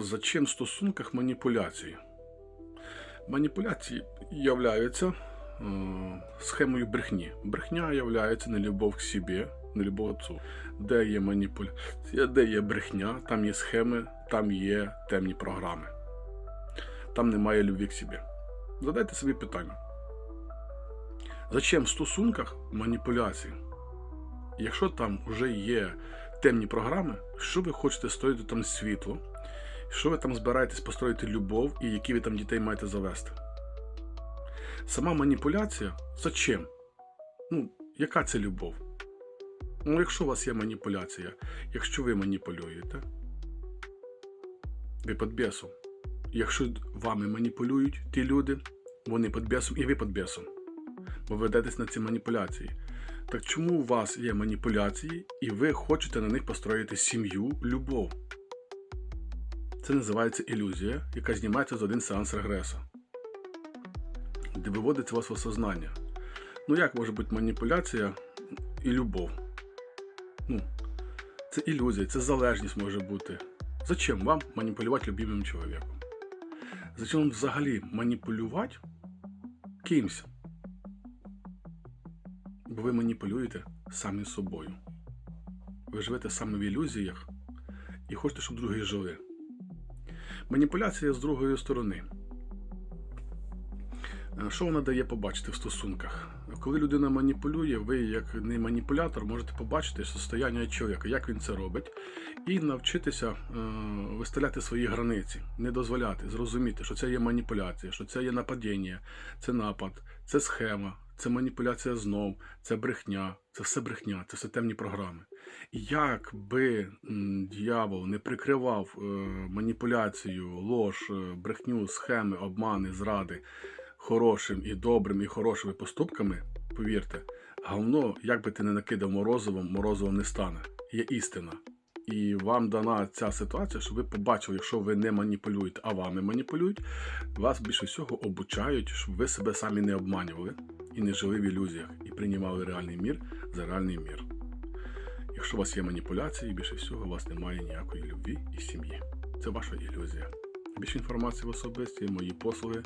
Зачем в стосунках маніпуляції? Маніпуляції являються е, схемою брехні. Брехня являється нелюбов к собі, нелюбов отцу. Де є маніпуляція, де є брехня, там є схеми, там є темні програми. Там немає любві к собі. Задайте собі питання. Зачем в стосунках маніпуляції? Якщо там вже є темні програми, що ви хочете строїти там світло, що ви там збираєтесь построїти любов і які ви там дітей маєте завести? Сама маніпуляція зачем? Ну, яка це любов? Ну, якщо у вас є маніпуляція, якщо ви маніпулюєте, ви під бісом. Якщо вами маніпулюють ті люди, вони під бісом і ви під бісом. Бо ведетесь на ці маніпуляції. Так чому у вас є маніпуляції, і ви хочете на них построїти сім'ю, любов? Це називається ілюзія, яка знімається за один сеанс регресу, де виводиться вас в осознання. Ну як може бути маніпуляція і любов? Ну, це ілюзія, це залежність може бути. Зачем вам маніпулювати любимим чоловіком? Зачем вам взагалі маніпулювати кимсь? Бо ви маніпулюєте самі собою. Ви живете саме в ілюзіях і хочете, щоб другі жили. Маніпуляція з другої сторони. Е, Що вона дає побачити в стосунках? Коли людина маніпулює, ви, як не маніпулятор, можете побачити состояння чоловіка, як він це робить, і навчитися е, виставляти свої границі, не дозволяти, зрозуміти, що це є маніпуляція, що це є нападіння, це напад, це схема, це маніпуляція знов, це брехня, це все брехня, це все темні програми. І як би дьявол не прикривав е, маніпуляцію, лож, е, брехню, схеми, обмани, зради хорошим і добрим і хорошими поступками, повірте, говно, як би ти не накидав морозивом, морозивом не стане. Є істина. І вам дана ця ситуація, щоб ви побачили, якщо ви не маніпулюєте, а вами маніпулюють, вас більше всього обучають, щоб ви себе самі не обманювали і не жили в ілюзіях, і приймали реальний мір за реальний мір. Якщо у вас є маніпуляції, більше всього у вас немає ніякої любві і сім'ї. Це ваша ілюзія. Більше інформації в особисті, мої послуги,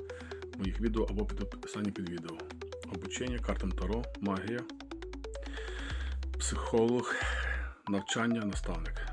моїх відео або під описанні під відео. Обучення, картам Таро, магія, психолог, навчання, наставник.